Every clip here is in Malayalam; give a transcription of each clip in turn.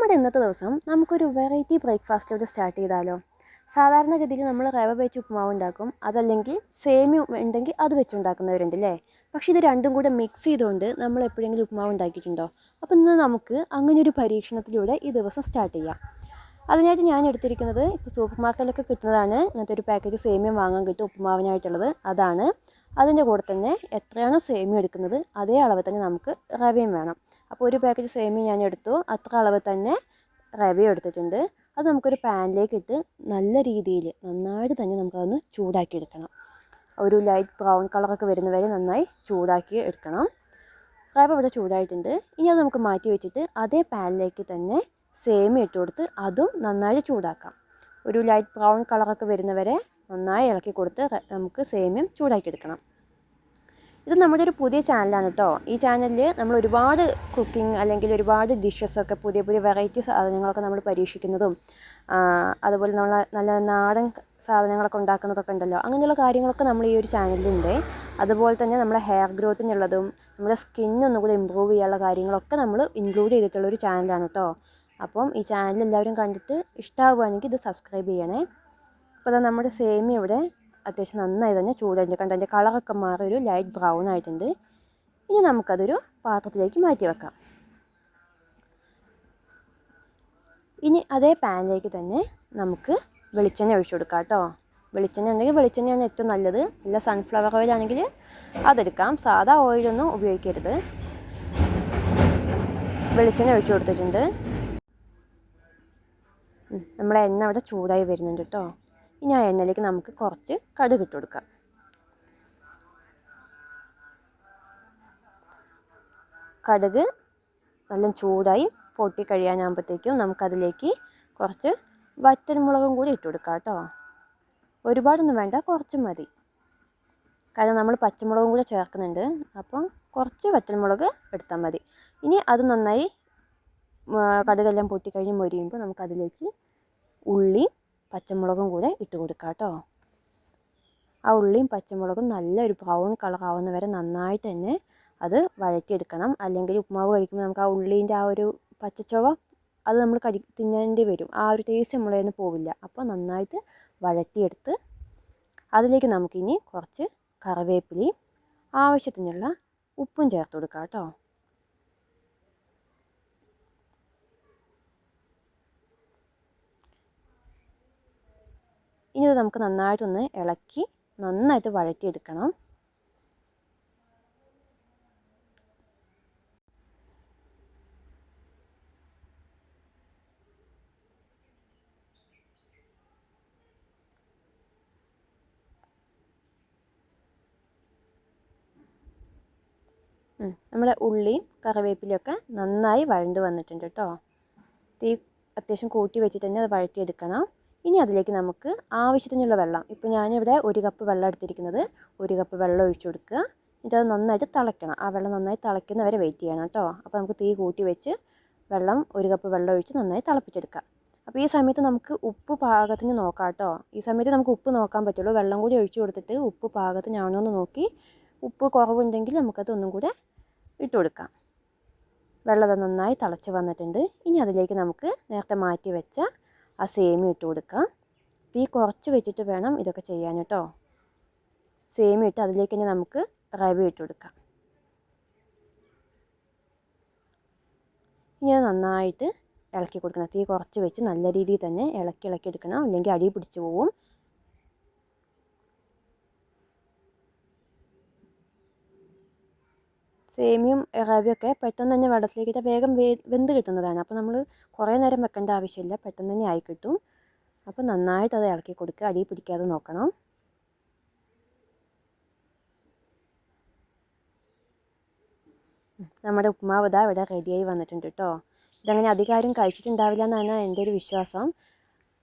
നമ്മുടെ ഇന്നത്തെ ദിവസം നമുക്കൊരു വെറൈറ്റി ബ്രേക്ക്ഫാസ്റ്റിലൂടെ സ്റ്റാർട്ട് ചെയ്താലോ? സാധാരണഗതിയിൽ നമ്മൾ റവ വെച്ച് ഉപ്പുമാവ് ഉണ്ടാക്കും. അതല്ലെങ്കിൽ സേമിയ ഉണ്ടെങ്കിൽ അത് വെച്ചുണ്ടാക്കുന്നവരുണ്ട് അല്ലേ പക്ഷേ ഇത് രണ്ടും കൂടെ മിക്സ് ചെയ്തുകൊണ്ട് നമ്മൾ എപ്പോഴെങ്കിലും ഉപ്പുമാവ് ഉണ്ടാക്കിയിട്ടുണ്ടോ? അപ്പോൾ ഇന്ന് നമുക്ക് അങ്ങനെ ഒരു പരീക്ഷണത്തിലൂടെ ഈ ദിവസം സ്റ്റാർട്ട് ചെയ്യാം. അതിനായിട്ട് ഞാൻ എടുത്തിരിക്കുന്നത് ഇപ്പോൾ സൂപ്പർ മാർക്കറ്റിലൊക്കെ കിട്ടുന്നതാണ്. ഇങ്ങനത്തെ ഒരു പാക്കേജ് സേമിയം വാങ്ങാൻ കിട്ടും ഉപ്പുമാവിനായിട്ടുള്ളത്. അതാണ്. അതിന്റെ കൂടെ തന്നെ എത്രയാണോ സേമിയം എടുക്കുന്നത് അതേ അളവ് തന്നെ നമുക്ക് റവയും വേണം. അപ്പോൾ ഒരു പാക്കറ്റ് സേമിയ ഞാൻ എടുത്തു. അത്ര അളവ് തന്നെ റവ എടുത്തിട്ടുണ്ട്. അത് നമുക്കൊരു പാനിലേക്ക് ഇട്ട് നല്ല രീതിയിൽ നന്നായിട്ട് തന്നെ നമുക്കതൊന്ന് ചൂടാക്കി എടുക്കണം. ഒരു ലൈറ്റ് ബ്രൗൺ കളറൊക്കെ വരുന്നവരെ നന്നായി ചൂടാക്കി എടുക്കണം. റവ ഇവിടെ ചൂടായിട്ടുണ്ട്. ഇനി അത് നമുക്ക് മാറ്റി വെച്ചിട്ട് അതേ പാനിലേക്ക് തന്നെ സേമി ഇട്ട് കൊടുത്ത് അതും നന്നായിട്ട് ചൂടാക്കാം. ഒരു ലൈറ്റ് ബ്രൗൺ കളറൊക്കെ വരുന്നവരെ നന്നായി ഇളക്കി കൊടുത്ത് നമുക്ക് സേമിയം ചൂടാക്കി എടുക്കണം. ഇത് നമ്മുടെ ഒരു പുതിയ ചാനലാണ് കേട്ടോ ഈ ചാനലിൽ നമ്മൾ ഒരുപാട് കുക്കിംഗ് അല്ലെങ്കിൽ ഒരുപാട് ഡിഷസൊക്കെ പുതിയ പുതിയ വെറൈറ്റി സാധനങ്ങളൊക്കെ നമ്മൾ പരീക്ഷിക്കുന്നതും അതുപോലെ നമ്മൾ നല്ല നാടൻ സാധനങ്ങളൊക്കെ ഉണ്ടാക്കുന്നതൊക്കെ ഉണ്ടല്ലോ. അങ്ങനെയുള്ള കാര്യങ്ങളൊക്കെ നമ്മൾ ഈ ഒരു ചാനലിലുണ്ട് അതുപോലെ തന്നെ നമ്മുടെ ഹെയർ ഗ്രോത്തിനുള്ളതും നമ്മുടെ സ്കിൻ കൂടി ഇമ്പ്രൂവ് ചെയ്യാനുള്ള കാര്യങ്ങളൊക്കെ നമ്മൾ ഇൻക്ലൂഡ് ചെയ്തിട്ടുള്ള ഒരു ചാനലാണ് കേട്ടോ അപ്പം ഈ ചാനൽ എല്ലാവരും കണ്ടിട്ട് ഇഷ്ടമാവുകയാണെങ്കിൽ ഇത് സബ്സ്ക്രൈബ് ചെയ്യണേ. അപ്പോൾ അതാ നമ്മുടെ സേമി ഇവിടെ അത്യാവശ്യം നന്നായി തന്നെ ചൂടായിട്ടുണ്ട് കണ്ടോ? അതിന്റെ കളറൊക്കെ മാറി ഒരു ലൈറ്റ് ബ്രൗൺ ആയിട്ടുണ്ട്. ഇനി നമുക്കതൊരു പാത്രത്തിലേക്ക് മാറ്റി വെക്കാം. ഇനി അതേ പാനിലേക്ക് തന്നെ നമുക്ക് വെളിച്ചെണ്ണ ഒഴിച്ചു കൊടുക്കാം കേട്ടോ. വെളിച്ചെണ്ണ ഉണ്ടെങ്കിൽ വെളിച്ചെണ്ണയാണ് ഏറ്റവും നല്ലത്. ഇല്ല സൺഫ്ലവർ ഓയിൽ ആണെങ്കിൽ അതെടുക്കാം. സാധാ ഓയിലൊന്നും ഉപയോഗിക്കരുത്. വെളിച്ചെണ്ണ ഒഴിച്ചു കൊടുത്തിട്ടുണ്ട്. നമ്മുടെ എണ്ണ അവിടെ ചൂടായി വരുന്നുണ്ട് കേട്ടോ. ഇനി ആ എണ്ണയിലേക്ക് നമുക്ക് കുറച്ച് കടുക് ഇട്ട് കൊടുക്കാം. കടുക് നല്ല ചൂടായി പൊട്ടി കഴിയാനാകുമ്പോഴത്തേക്കും നമുക്കതിലേക്ക് കുറച്ച് വറ്റൽമുളകും കൂടി ഇട്ട് കൊടുക്കാം കേട്ടോ. ഒരുപാടൊന്നും വേണ്ട കുറച്ച് മതി. കാരണം നമ്മൾ പച്ചമുളകും കൂടി ചേർക്കുന്നുണ്ട് അപ്പം കുറച്ച് വറ്റൽമുളക് എടുത്താൽ മതി. ഇനി അത് നന്നായി കടുകെല്ലാം പൊട്ടിക്കഴിഞ്ഞ് മൊരിയുമ്പോൾ നമുക്കതിലേക്ക് ഉള്ളി പച്ചമുളകും കൂടെ ഇട്ട് കൊടുക്കാം കേട്ടോ. ആ ഉള്ളിയും പച്ചമുളകും നല്ലൊരു ബ്രൗൺ കളർ ആവുന്ന വരെ നന്നായിട്ട് തന്നെ അത് വഴറ്റിയെടുക്കണം. അല്ലെങ്കിൽ ഉപ്പുമാവ് കഴിക്കുമ്പോൾ നമുക്ക് ആ ഉള്ളീന്റെ ആ ഒരു പച്ചച്ചുവ അത് നമ്മൾ കടി തിന്നേണ്ടി വരും. ആ ഒരു ടേസ്റ്റ് നമ്മളെ നിന്ന് പോവില്ല. അപ്പോൾ നന്നായിട്ട് വഴറ്റിയെടുത്ത് അതിലേക്ക് നമുക്കിനി കുറച്ച് കറിവേപ്പിലയും ആവശ്യത്തിനുള്ള ഉപ്പും ചേർത്ത് കൊടുക്കാം കേട്ടോ. ഇനി ഇത് നമുക്ക് നന്നായിട്ടൊന്ന് ഇളക്കി നന്നായിട്ട് വഴറ്റിയെടുക്കണം. നമ്മുടെ ഉള്ളിയും കറിവേപ്പിലയൊക്കെ നന്നായി വഴണ്ട് വന്നിട്ടുണ്ട് കേട്ടോ. തീ അത്യാവശ്യം കൂട്ടി വെച്ചിട്ട് തന്നെ അത് വഴറ്റിയെടുക്കണം. ഇനി അതിലേക്ക് നമുക്ക് ആവശ്യത്തിനുള്ള വെള്ളം. ഇപ്പോൾ ഞാനിവിടെ ഒരു കപ്പ് വെള്ളം എടുത്തിരിക്കുന്നത് ഒരു കപ്പ് വെള്ളം ഒഴിച്ചു കൊടുക്കുക. എന്നിട്ട് അത് നന്നായിട്ട് തിളയ്ക്കണം. ആ വെള്ളം നന്നായി തിളയ്ക്കുന്ന വരെ വെയിറ്റ് ചെയ്യണം കേട്ടോ. അപ്പോൾ നമുക്ക് തീ കൂട്ടി വെച്ച് വെള്ളം ഒരു കപ്പ് വെള്ളം ഒഴിച്ച് നന്നായി തിളപ്പിച്ചെടുക്കാം. അപ്പോൾ ഈ സമയത്ത് നമുക്ക് ഉപ്പ് പാകത്തിന് നോക്കാം കേട്ടോ. ഈ സമയത്ത് നമുക്ക് ഉപ്പ് നോക്കാൻ പറ്റുള്ളൂ. വെള്ളം കൂടി ഒഴിച്ചു കൊടുത്തിട്ട് ഉപ്പ് പാകത്തിനാണോ എന്ന് നോക്കി. ഉപ്പ് കുറവുണ്ടെങ്കിൽ നമുക്കത് ഒന്നും കൂടെ ഇട്ട് കൊടുക്കാം. വെള്ളം നന്നായി തിളച്ച് വന്നിട്ടുണ്ട്. ഇനി അതിലേക്ക് നമുക്ക് നേരത്തെ മാറ്റി വെച്ച ആ സേമിയ ഇട്ട് കൊടുക്കുക. തീ കുറച്ച് വെച്ചിട്ട് വേണം ഇതൊക്കെ ചെയ്യാൻ കേട്ടോ. സേമിയ ഇട്ട് അതിലേക്ക് തന്നെ നമുക്ക് റവ ഇട്ട് കൊടുക്കാം. ഇനി അത് നന്നായിട്ട് ഇളക്കി കൊടുക്കണം. തീ കുറച്ച് വെച്ച് നല്ല രീതിയിൽ തന്നെ ഇളക്കി ഇളക്കി എടുക്കണം. അല്ലെങ്കിൽ അടി പിടിച്ച് പോവും. സേമിയും റവയൊക്കെ പെട്ടെന്ന് തന്നെ വെള്ളത്തിലേക്ക് ഇട്ടാൽ വേഗം വെന്ത് കിട്ടുന്നതാണ്. അപ്പോൾ നമ്മൾ കുറേ നേരം വെക്കേണ്ട ആവശ്യമില്ല. പെട്ടെന്ന് തന്നെ ആയി കിട്ടും. അപ്പോൾ നന്നായിട്ട് അത് ഇളക്കി കൊടുക്കുക. അടി പിടിക്കാതെ നോക്കണം. നമ്മുടെ ഉപ്മാവത ഇതാ ഇവിടെ റെഡിയായി വന്നിട്ടുണ്ട് കേട്ടോ ഇതങ്ങനെ അധികം ആരും കഴിച്ചിട്ടുണ്ടാവില്ല എന്നാണ് എന്റെ ഒരു വിശ്വാസം.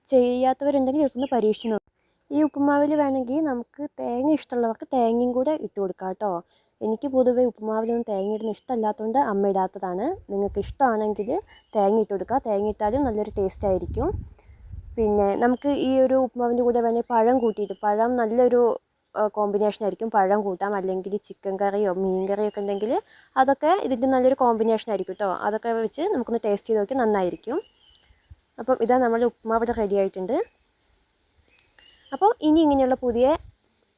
ചെയ്യാത്തവരുണ്ടെങ്കിൽ ഇതൊന്ന് പരീക്ഷിച്ച് നോക്കും. ഈ ഉപ്പുമാവിൽ വേണമെങ്കിൽ നമുക്ക് തേങ്ങ ഇഷ്ടമുള്ളവർക്ക് തേങ്ങയും കൂടെ ഇട്ട് കൊടുക്കാം കേട്ടോ എനിക്ക് പൊതുവേ ഉപ്പുമാവിലൊന്നും തേങ്ങ ഇടുന്ന ഇഷ്ടമല്ലാത്തതുകൊണ്ട് അമ്മ ഇടാത്തതാണ്. നിങ്ങൾക്ക് ഇഷ്ടമാണെങ്കിൽ തേങ്ങ ഇട്ട് കൊടുക്കുക. തേങ്ങ ഇട്ടാലും നല്ലൊരു ടേസ്റ്റ് ആയിരിക്കും. പിന്നെ നമുക്ക് ഈ ഒരു ഉപ്പുമാവിന്റെ കൂടെ വേണമെങ്കിൽ പഴം കൂട്ടിയിട്ട് പഴം നല്ലൊരു കോമ്പിനേഷൻ ആയിരിക്കും. പഴം കൂട്ടാം. അല്ലെങ്കിൽ ചിക്കൻ കറിയോ മീൻ കറിയോ ഒക്കെ ഉണ്ടെങ്കിൽ അതൊക്കെ ഇതിന്റെ നല്ലൊരു കോമ്പിനേഷൻ ആയിരിക്കും കേട്ടോ അതൊക്കെ വെച്ച് നമുക്കൊന്ന് ടേസ്റ്റ് ചെയ്ത് നോക്കിയാൽ നന്നായിരിക്കും. അപ്പം ഇതാ നമ്മൾ ഉപ്പുമാവ് ഇവിടെ റെഡി ആയിട്ടുണ്ട്. അപ്പോൾ ഇനി ഇങ്ങനെയുള്ള പുതിയ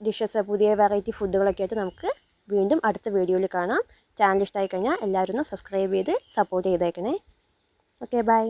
ഡിഷസ് പുതിയ വെറൈറ്റി ഫുഡുകളൊക്കെ ആയിട്ട് നമുക്ക് വീണ്ടും അടുത്ത വീഡിയോയിൽ കാണാം. ചാനൽ ഇഷ്ടമായി കഴിഞ്ഞാൽ എല്ലാവരും ഒന്ന് സബ്സ്ക്രൈബ് ചെയ്ത് സപ്പോർട്ട് ചെയ്തേക്കണേ. Okay bye